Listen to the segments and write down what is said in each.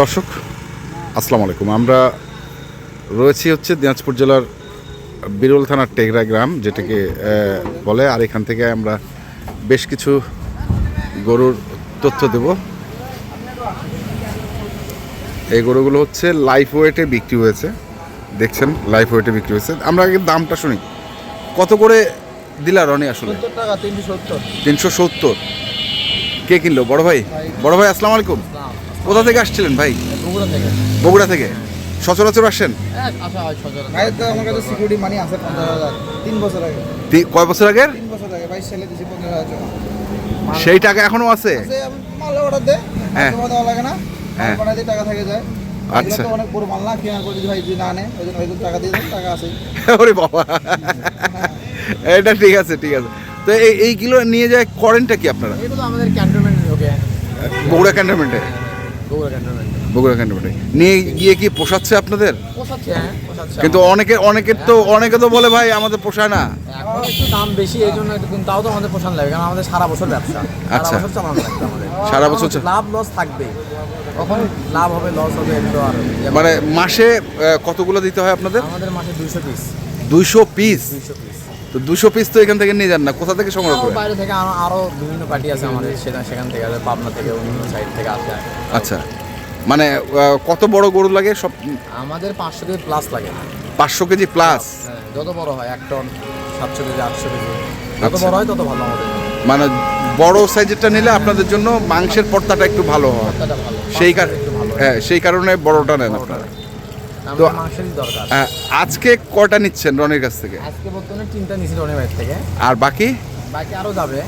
দর্শক আসসালামু আলাইকুম। আমরা রয়েছি হচ্ছে দিনাজপুর জেলার বিরল থানার টেগরা গ্রাম যেটাকে বলে আর এখান থেকে আমরা বেশ কিছু গরুর তথ্য দেব। এই গরুগুলো হচ্ছে লাইফ ওয়েটে বিক্রি হয়েছে। দেখছেন লাইফ ওয়েটে বিক্রি হয়েছে। আমরা আগে দামটা শুনি। কত করে দিলা রনি আসলে? তিনশো সত্তর। কে কিনলো? বড় ভাই? বড় ভাই আসসালামু আলাইকুম। কোথা থেকে আসছিলেন ভাই? বগুড়া থেকে। বগুড়া থেকে? সচরাচর আসেন? আশা হয় ছজন ভাইয়ের তো আমার কাছে সিকিউরিটি মানি আছে পঞ্চাশ হাজার। তিন বছর আগে। কয় বছর আগের? তিন বছর আগে। বাইশ সালে দিয়েছি পঞ্চাশ হাজার সেই টাকা এখনও আছে? সে আমি অর্ডার দে লাগে না। বানাই দিয়ে টাকা থেকে যায়। আচ্ছা। অনেক বড় মাল না কেনার করে যদি ভাই যদি না আনে ওই জন্য ওই জন্য টাকা দিয়ে টাকা আছে। ওরে বাবা। এটা ঠিক আছে ঠিক আছে। তো এই এইগুলো নিয়ে যায় করেনটা কি আপনারা? আমাদের ক্যান্টনমেন্ট বগুড়া ক্যান্টনমেন্টে বগুড়া ক্যান্টনমেন্ট বগুড়া ক্যান্টনমেন্টে নিয়ে গিয়ে কি পোষাচ্ছে আপনাদের? পোষাচ্ছে হ্যাঁ পোষাচ্ছে কিন্তু অনেকে অনেকের তো অনেকে তো বলে ভাই আমাদের পোষায় না। এখন একটু দাম বেশি এই জন্য কিন্তু তাও তো আমাদের পোষণ লাগে কারণ আমাদের সারা বছর ব্যবসা। আচ্ছা। সারা বছর চালানো লাগবে আমাদের। সারা বছর চা- লাভ লস থাকবে কখন লাভ হবে লস হবে আর ইয়ে মানে মাসে কতগুলো দিতে হয় আপনাদের? আমাদের মাসে পিস। দুইশো পিস তো দুশো পিস তো এখান থেকে নিয়ে যান না কোথা থেকে সংগ্রহ করে বাইরে থেকে আরও বিভিন্ন পার্টি আছে আমাদের সেটা সেখান থেকে পাবনা থেকে অন্য সাইড থেকে আসে। আচ্ছা। মানে কত বড় গরু লাগে? সব আমাদের পাঁচশো কেজি প্লাস লাগে। পাঁচশো কেজি প্লাস হ্যাঁ, যত বড় হয় এক টন সাতশো কেজি আটশো কেজি। যত আচ্ছা। বড় হয় তত ভালো আমাদের। মানে বড় সাইজেরটা নিলে আপনাদের জন্য মাংসের পর্দাটা একটু ভালো হয়। সেই কারণে একটু ভালো হ্যাঁ সেই কারণে বড়টা নেন আপনারা। আহ, আজকে কয়টা নিচ্ছেন রনির কাছ থেকে? আজকে বর্তমানে তিনটা নিয়েছিল রনি ভাই থেকে। আর বাকি? বাকি আরও যাবে।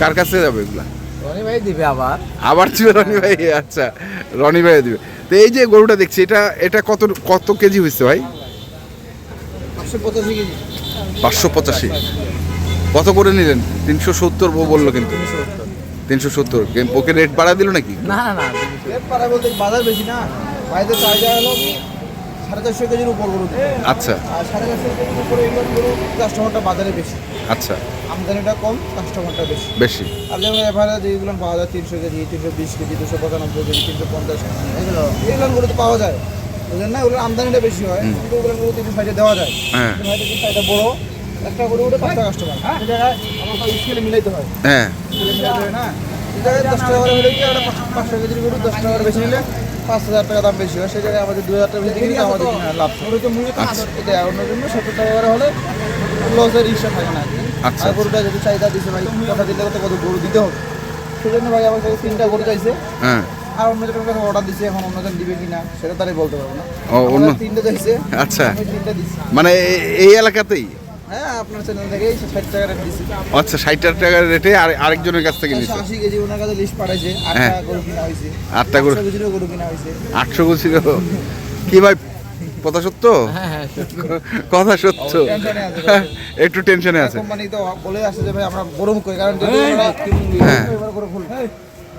কার কাছে যাবে এগুলা? রনি ভাই দিবে আবার। আবার ছিল রনি ভাই আচ্ছা। রনি ভাই দিবে। তো এই যে গরুটা দেখছি এটা এটা কত কত কেজি হয়েছে ভাই? পাঁচশো পঁচাশি কত করে নিলেন? তিনশো সত্তর ও বলল কিন্তু। তিনশো সত্তর। ওকে রেট বাড়া দিল নাকি? না না বাজার বেশি না। বাইরে চাহিদা হলো সাড়ে চারশো কেজির উপর গরু আচ্ছা। আর সাড়ে চারশো কেজির উপরে এগুলো গরু কাস্টমারটা বাজারে বেশি। আচ্ছা। আমদানিটা কম কাস্টমারটা বেশি। বেশি। আর যেমন এভারেজ যেগুলো পাওয়া যায় তিনশো কেজি তিনশো বিশ কেজি দুশো পঁচানব্বই কেজি তিনশো পঞ্চাশ এগুলো এগুলো গরু তো পাওয়া যায়। বুঝলেন না? ওগুলোর আমদানিটা বেশি হয়। কিন্তু ওগুলো গরু তিনশো সাইডে দেওয়া যায়। হ্যাঁ। কিন্তু সাইডটা বড়। একটা গরু ওটা পাঁচটা কাস্টমার এই জায়গায় আমার স্কেলে মিলাইতে হয়। হ্যাঁ। হয় না এই জায়গায় দশ টাকা করে হলে কি একটা পাঁচশো কেজির গরু দশ টাকা করে বেশি নিলে পাঁচ হাজার টাকা দাম বেশি হয় সেই জায়গায় আমাদের দুই হাজার টাকা বেশি আমাদের লাভ আচ্ছা। এটা অন্য জন্য সত্তর টাকা করে হলে লসের হিসাব থাকে না আচ্ছা, আর গরুটা যদি চাহিদা দিছে ভাই কথা দিলে তো কত গরু দিতে হবে। সেজন্য ভাই আমার কাছে তিনটা গরু চাইছে। হ্যাঁ। আর অন্যজনের কাছে অর্ডার দিছে এখন অন্যজন দিবে কিনা সেটা তারাই বলতে পারব না। ও, অন্য- তিনটা চাইছে। আচ্ছা। তিনটা দিচ্ছি। মানে এই এলাকাতেই? হ্যাঁ আপনার চ্যানেল থেকেই ষাট টাকা রেট দিচ্ছি আচ্ছা ষাট টাকার রেটে আর আরেকজনের কাছ থেকে নিচ্ছে আশি কেজি ওনার কাছে লিস্ট পাঠাইছে হ্যাঁ। আটটা গরু কিনা হয়েছে আটটা গরু গরু কিনা হয়েছে আটশো কেজি কি ভাই কথা সত্য? হ্যাঁ হ্যাঁ কথা সত্য। একটু টেনশনে আছে। কোম্পানি তো বলে আসছে যে ভাই আমরা গরম করি কারণ যদি হ্যাঁ।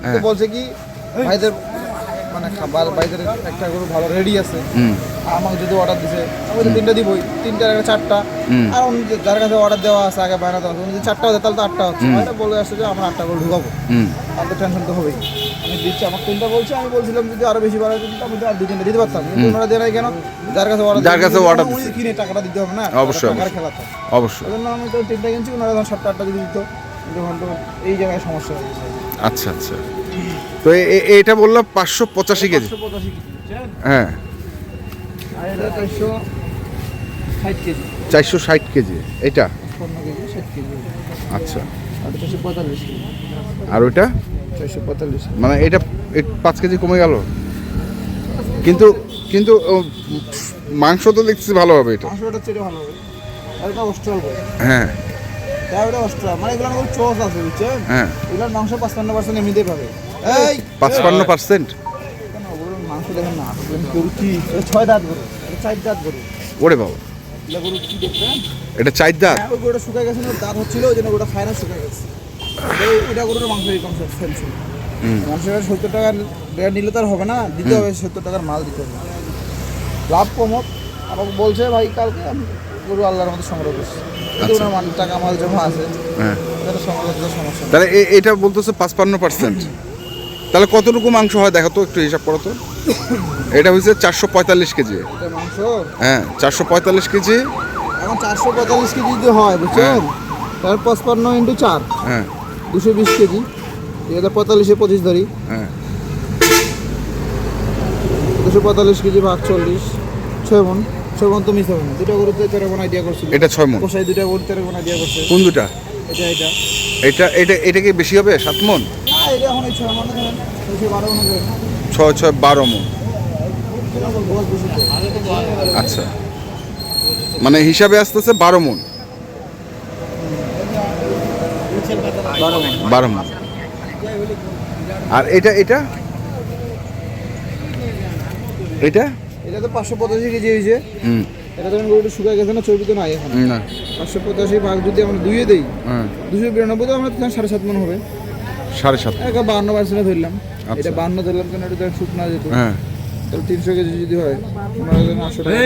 হ্যাঁ। বলছে কি ভাইদের মানে খাবার ভাইদের একটা গরু ভালো রেডি আছে। আমাকে যদি অর্ডার দিছে আমি তো তিনটা দিবই তিনটা একটা চারটা। আর উনি যার কাছে অর্ডার দেওয়া আছে আগে বায়না দেওয়া আছে উনি যদি চারটা হচ্ছে তাহলে তো আটটা হচ্ছে। ভাইরা বলে আসছে যে আমরা আটটা করে ঢুকাবো। আর তো টেনশন তো হবেই। আমি দিচ্ছি আমার তিনটা বলছে আমি বলছিলাম যদি আরও বেশি বাড়াই দিতাম আমি তো আর দু তিনটা দিতে পারতাম। কিন্তু ওনারা দেয় নাই কেন? যার কাছে অর্ডার যার কাছে order দিছে। কিনে টাকাটা দিতে হবে না অবশ্যই, টাকার খেলা তো অবশ্যই। ওই জন্য আমি তো তিনটা কিনছি ওনারা যখন সাতটা আটটা যদি দিত যখন তো এই জায়গায় সমস্যা হয়ে আচ্ছা আচ্ছা। তো এটা বললাম পাঁচশো পঁচাশি কেজি। হ্যাঁ। আর এটা চারশো ষাট কেজি। এটা? আচ্ছা। আর ওইটা? মানে এটা পাঁচ কেজি কমে গেল? কিন্তু কিন্তু মাংস তো দেখছি ভালো হবে এটা। হ্যাঁ। মানে এগুলো আমার চস আছে বুঝছেন? হ্যাঁ। এগুলোর মাংস পাঁচপান্ন পার্সেন্ট এমনিতেই পাবে। পাঁচপান্ন পার্সেন্ট ওরে বাবা। এটা চার দাঁত? হ্যাঁ শুকায় গেছে দাঁত হচ্ছিল ওই জন্য গরুটা খায় না শুকায় গেছে। ওইটা গরুর মাংস সেম ছিল হুম। সত্তর টাকা দেয়া নিলে তো আর হবে না দিতে হবে সত্তর টাকার মাল দিতে হবে। লাভ কমক। আমাকে বলছে ভাই কালকে আমি গরু আল্লাহর মধ্যে সংগ্রহ করছি। আচ্ছা। টাকা মাল জমা আছে। হ্যাঁ। সংগ্রহ করতে সমস্যা। তাহলে এটা বলতেছে পাঁচপান্ন পার্সেন্ট তাহলে কতটুকু মাংস হয়? দেখো তো একটু হিসাব করো তো। এটা হয়েছে চারশো পঁয়তাল্লিশ কেজি। এটা মাংস? হ্যাঁ চারশো পঁয়তাল্লিশ কেজি। এখন চারশো পঁয়তাল্লিশ কেজি যদি হয় বুঝছেন? তার পঁচপান্ন ইন্টু চার। হ্যাঁ। দুশো বিশ কেজি। হাজার পঁয়তাল্লিশে পঁচিশ ধরি। হ্যাঁ। দুশো পঁয়তাল্লিশ কেজি ভাগ চল্লিশ ছয় মন ছয় মন তো মিস হবে না। দুটো গরুতে তেরো মন আইডিয়া করছিল। এটা ছয় মন কষাই দুটা গরু তেরো মন আইডিয়া করছে। কোন দুটা? এটা এটা। এটা এটা এটা কি বেশি হবে? সাত মন? এটা ছয় ছয় বারো মন। আচ্ছা। মানে হিসাবে আসতেছে বারো মন। বারো মন। বারো মন। আর এটা এটা? এটা? এটা তো পাঁচশো পঁচাশি কেজি হয়েছে। হুম। এটা ধরেন গরুটা শুকায় গেছে না চর্বি তো নাই এখন। না। পাঁচশো পঁচাশি ভাগ যদি আমরা দুইয়ে দিই হ্যাঁ। দুশো বিরানব্বই তো আমরা সাড়ে সাত মন হবে। সাড়ে সাত পার্সেন্টে ধরলাম। আচ্ছা। এটা বান্ন ধরলাম কেন? এটা তো শুকনা যেত হ্যাঁ। তাহলে তিনশো কেজি যদি হয় পনেরো হাজার আটশো টাকা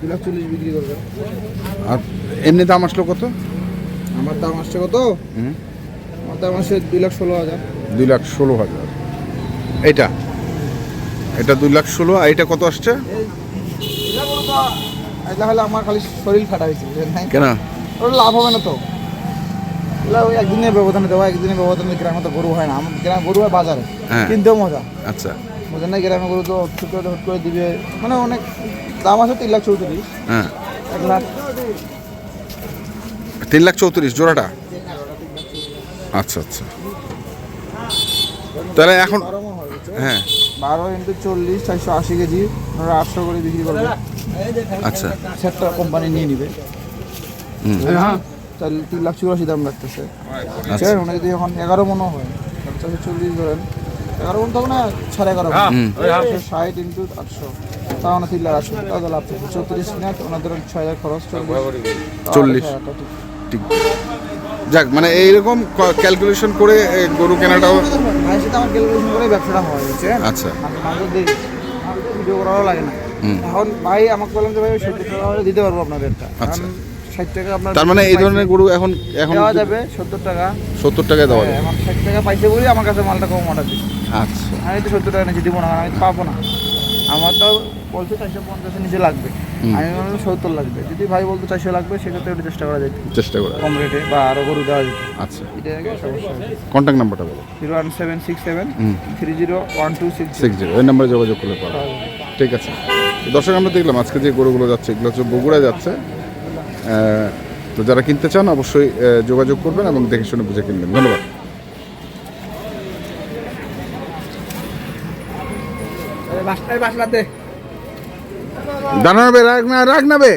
দু লাখ চল্লিশ বিক্রি করবে। আর এমনি দাম আসলো কত? আমার দাম আসছে কত? আমার দাম আসছে দুই লাখ ষোলো হাজার। দুই লাখ ষোলো হাজার। এটা? এটা দুই লাখ ষোলো আর এটা কত আসছে? এটা হলে আমার খালি শরীর ফাটা হয়েছে কেন? ওটা লাভ হবে না তো। ওই একদিনের ব্যবধানে দেওয়া একদিনের ব্যবধানে গ্রামে তো গরু হয় না। আমার গ্রাম গরু হয় বাজারে হ্যাঁ। কিনতেও মজা। আচ্ছা। বুঝলেন না গ্রামে গরু তো ছোট হুট করে দিবে। মানে অনেক দাম আছে তিন লাখ চৌত্রিশ। হ্যাঁ। এক লাখ তিন লাখ চৌত্রিশ জোড়াটা? আচ্ছা আচ্ছা। তাহলে এখন হয় হ্যাঁ। বারো ইন্টু চল্লিশ চারশো আশি কেজি। ওনারা আটশো করে বিক্রি করবে আচ্ছা। সেটটা কোম্পানি নিয়ে নিবে। হুম। তাহলে তিন লাখ চুরাশি দাম লাগতেছে আচ্ছা। বুঝছেন ওনা যদি এখন এগারো মনও হয় চারশো চল্লিশ ধরেন এগারো মন তখন সাড়ে এগারো। আটশো ষাট ইন্টু আটশো। তাও না তিন লাখ আটশো। তাহলে লাভ থাকবে চৌত্রিশ কিনা ওনার ধরেন ছয় হাজার খরচ চল্লিশ। ঠিক। ঠিক। যাক মানে এইরকম ক্যালকুলেশন করে গরু কেনাটাও আমার ক্যালকুলেশন করে ব্যবসাটা হয় আচ্ছা। ভিডিও করারও লাগে না। এখন ভাই আমাকে বললাম যে ভাই সত্তর টাকা হলে দিতে পারব আপনাদেরটা আচ্ছা। ষাট টাকা আপনার তার মানে এই ধরনের গরু এখন এখন দেওয়া যাবে সত্তর টাকা। সত্তর টাকায় দেওয়া হ্যাঁ, যাবে। আমার ষাট টাকা পাইছে বলেই আমার কাছে মালটা কম অর্ডার দিচ্ছে। আচ্ছা। আমি তো সত্তর টাকা নিচে দিব না আমি পাবো না। আমার তো বলছে চারশো পঞ্চাশের নিচে লাগবে। আমি বললাম সত্তর লাগবে। যদি ভাই বলতো চারশো লাগবে সেক্ষেত্রে ওটা চেষ্টা করা যেত। চেষ্টা করে। কম রেটে বা আরও গরু দেওয়া যেত। আচ্ছা। এটা আগে সমস্যা। কন্ট্যাক্ট নাম্বারটা বলো। Zero one seven six seven three zero one two six six zero. ওই নাম্বারে যোগাযোগ করলে পারো। ঠিক আছে। দর্শক আমরা দেখলাম আজকে যে গরুগুলো যাচ্ছে এগুলো হচ্ছে বগুড়ায় যাচ্ছে। তো যারা কিনতে চান অবশ্যই যোগাযোগ করবেন এবং দেখে শুনে বুঝে কিনবেন। ধন্যবাদ। বাসটাই বাসলাতে দাঁড়াবে রাখ না রাখ না বে।